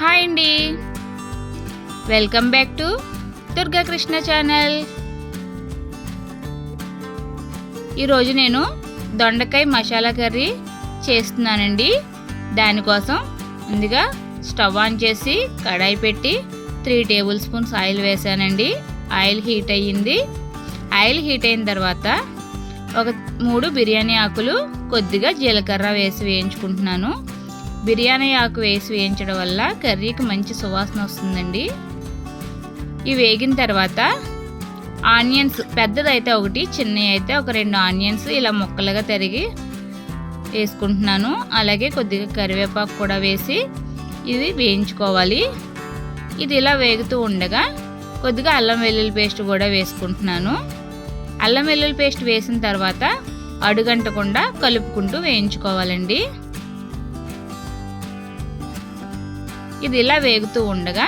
Hi అండి. Welcome back to Durga Krishna channel. ఈరోజు నేను దొండకాయ మసాలా కర్రీ చేస్తున్నానండి. దానికోసం ముందుగా స్టవ్ ఆన్ చేసి కడాయి పెట్టి త్రీ టేబుల్ స్పూన్స్ ఆయిల్ వేసానండి. ఆయిల్ హీట్ అయ్యింది. ఆయిల్ హీట్ అయిన తర్వాత ఒక మూడు బిర్యానీ ఆకులు కొద్దిగా జీలకర్ర వేసి వేయించుకుంటున్నాను. బిర్యానీ ఆకు వేసి వేయించడం వల్ల కర్రీకి మంచి సువాసన వస్తుందండి. ఇవి వేగిన తర్వాత ఆనియన్స్ పెద్దదైతే ఒకటి చిన్నవి అయితే ఒక రెండు ఆనియన్స్ ఇలా ముక్కలుగా తరిగి వేసుకుంటున్నాను. అలాగే కొద్దిగా కరివేపాకు కూడా వేసి ఇది వేయించుకోవాలి. ఇది ఇలా వేగుతూ ఉండగా కొద్దిగా అల్లం వెల్లుల్లి పేస్ట్ కూడా వేసుకుంటున్నాను. అల్లం వెల్లుల్లి పేస్ట్ వేసిన తర్వాత అడుగంటకుండా కలుపుకుంటూ వేయించుకోవాలండి. ఇది ఇలా వేగుతూ ఉండగా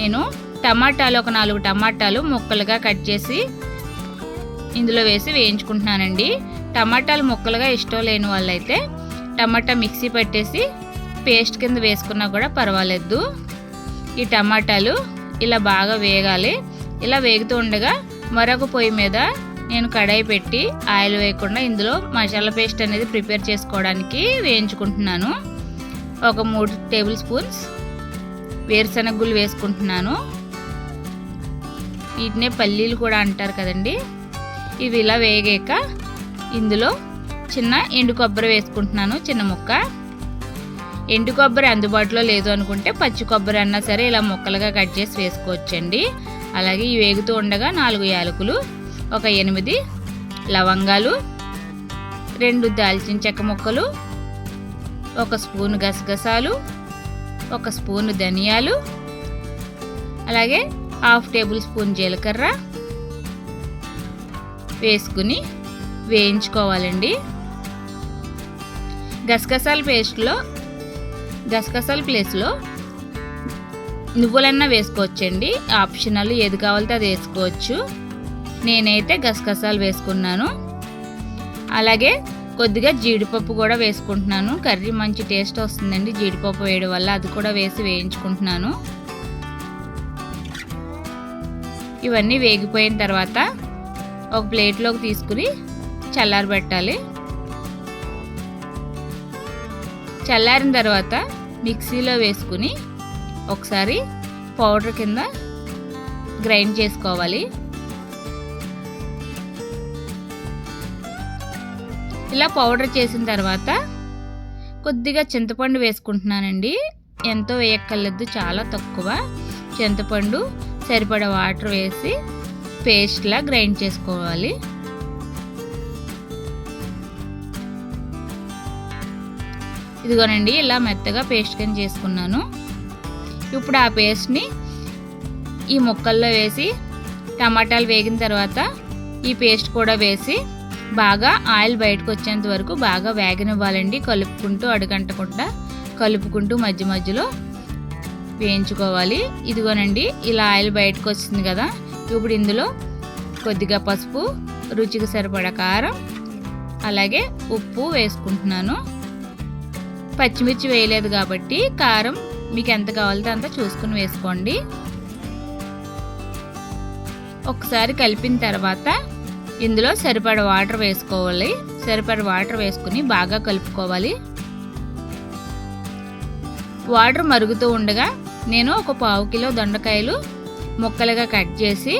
నేను టమాటాలు ఒక నాలుగు టమాటాలు ముక్కలుగా కట్ చేసి ఇందులో వేసి వేయించుకుంటున్నానండి. టమాటాలు ముక్కలుగా ఇష్టం లేని వాళ్ళైతే టమాటా మిక్సీ పట్టేసి పేస్ట్ కింద వేసుకున్నా కూడా పర్వాలేదు. ఈ టమాటాలు ఇలా బాగా వేగాలి. ఇలా వేగుతూ ఉండగా మరొక పొయ్యి మీద నేను కడాయి పెట్టి ఆయిల్ వేయకుండా ఇందులో మసాలా పేస్ట్ అనేది ప్రిపేర్ చేసుకోవడానికి వేయించుకుంటున్నాను. ఒక మూడు టేబుల్ స్పూన్స్ వేరుశనగులు వేసుకుంటున్నాను. వీటినే పల్లీలు కూడా అంటారు కదండి. ఇవి ఇలా వేగాక ఇందులో చిన్న ఎండు కొబ్బరి వేసుకుంటున్నాను చిన్న ముక్క. ఎండు కొబ్బరి అందుబాటులో లేదు అనుకుంటే పచ్చి కొబ్బరి అన్నా సరే ఇలా ముక్కలుగా కట్ చేసి వేసుకోవచ్చండి. అలాగే ఈ వేగుతూ ఉండగా నాలుగు యాలకులు ఒక ఎనిమిది లవంగాలు రెండు దాల్చిన చెక్క ముక్కలు ఒక స్పూన్ గసగసాలు ఒక స్పూన్ ధనియాలు అలాగే హాఫ్ టేబుల్ స్పూన్ జీలకర్ర వేసుకుని వేయించుకోవాలండి. గసగసాల పేస్ట్లో గసగసాల ప్లేస్లో నువ్వులన్నా వేసుకోవచ్చండి. ఆప్షనల్ ఏది కావాలితే అది వేసుకోవచ్చు. నేనైతే గసగసాలు వేసుకున్నాను. అలాగే కొద్దిగా జీడిపప్పు కూడా వేసుకుంటున్నాను. కర్రీ మంచి టేస్ట్ వస్తుందండి. జీడిపప్పు వేయడం వల్ల అది కూడా వేసి వేయించుకుంటున్నాను. ఇవన్నీ వేగిపోయిన తర్వాత ఒక ప్లేట్లోకి తీసుకుని చల్లారబెట్టాలి చల్లారిన తర్వాత మిక్సీలో వేసుకుని ఒకసారి పౌడర్ కింద గ్రైండ్ చేసుకోవాలి. ఇలా పౌడర్ చేసిన తర్వాత కొద్దిగా చింతపండు వేసుకుంటున్నానండి. ఎంతో వేయక్కర్లేదు చాలా తక్కువ. చింతపండు సరిపడ వాటర్ వేసి పేస్ట్లా గ్రైండ్ చేసుకోవాలి. ఇదిగోనండి ఇలా మెత్తగా పేస్ట్ కింద చేసుకున్నాను. ఇప్పుడు ఆ పేస్ట్ని ఈ ముక్కల్లో వేసి టమాటాలు వేగిన తర్వాత ఈ పేస్ట్ కూడా వేసి బాగా ఆయిల్ బయటకు వచ్చేంత వరకు బాగా వేగనివ్వాలండి. కలుపుకుంటూ అడుగంటకుండా కలుపుకుంటూ మధ్య మధ్యలో వేయించుకోవాలి. ఇదిగోనండి ఇలా ఆయిల్ బయటకు వచ్చింది కదా. ఇప్పుడు ఇందులో కొద్దిగా పసుపు రుచికి సరిపడ కారం అలాగే ఉప్పు వేసుకుంటున్నాను. పచ్చిమిర్చి వేయలేదు కాబట్టి కారం మీకు ఎంత కావాలితే అంత చూసుకుని వేసుకోండి. ఒకసారి కలిపిన తర్వాత ఇందులో సరిపడ వాటర్ వేసుకోవాలి. సరిపడ వాటర్ వేసుకుని బాగా కలుపుకోవాలి. వాటర్ మరుగుతూ ఉండగా నేను ఒక పావు కిలో దొండకాయలు ముక్కలుగా కట్ చేసి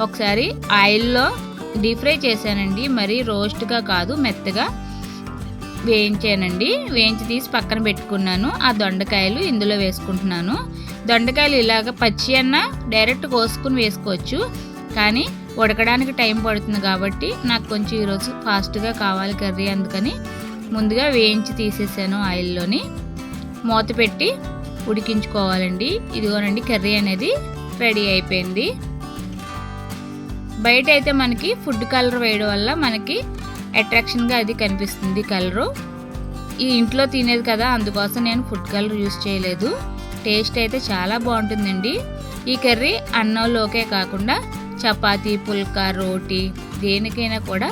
ఒకసారి ఆయిల్లో డీప్ ఫ్రై చేశానండి. మరి రోస్ట్గా కాదు మెత్తగా వేయించానండి. వేయించి తీసి పక్కన పెట్టుకున్నాను. ఆ దొండకాయలు ఇందులో వేసుకుంటున్నాను. దొండకాయలు ఇలాగ పచ్చి అన్న డైరెక్ట్ కోసుకుని వేసుకోవచ్చు. కానీ ఉడకడానికి టైం పడుతుంది కాబట్టి నాకు కొంచెం ఈరోజు ఫాస్ట్గా కావాలి కర్రీ అందుకని ముందుగా వేయించి తీసేసాను ఆయిల్లోని. మూత పెట్టి ఉడికించుకోవాలండి. ఇదిగోనండి కర్రీ అనేది రెడీ అయిపోయింది. బయట అయితే మనకి ఫుడ్ కలర్ వేయడం వల్ల మనకి అట్రాక్షన్గా అది కనిపిస్తుంది కలరు. ఈ ఇంట్లో తినేది కదా అందుకోసం నేను ఫుడ్ కలర్ యూస్ చేయలేదు. టేస్ట్ అయితే చాలా బాగుంటుందండి. ఈ కర్రీ అన్నంలోకే కాకుండా చపాతీ పుల్కా రోటీ దేనికైనా కూడా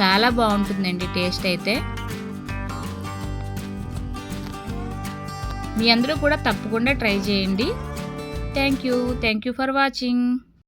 చాలా బాగుంటుందండి టేస్ట్ అయితే. మీ అందరూ కూడా తప్పకుండా ట్రై చేయండి. Thank you. Thank you for watching.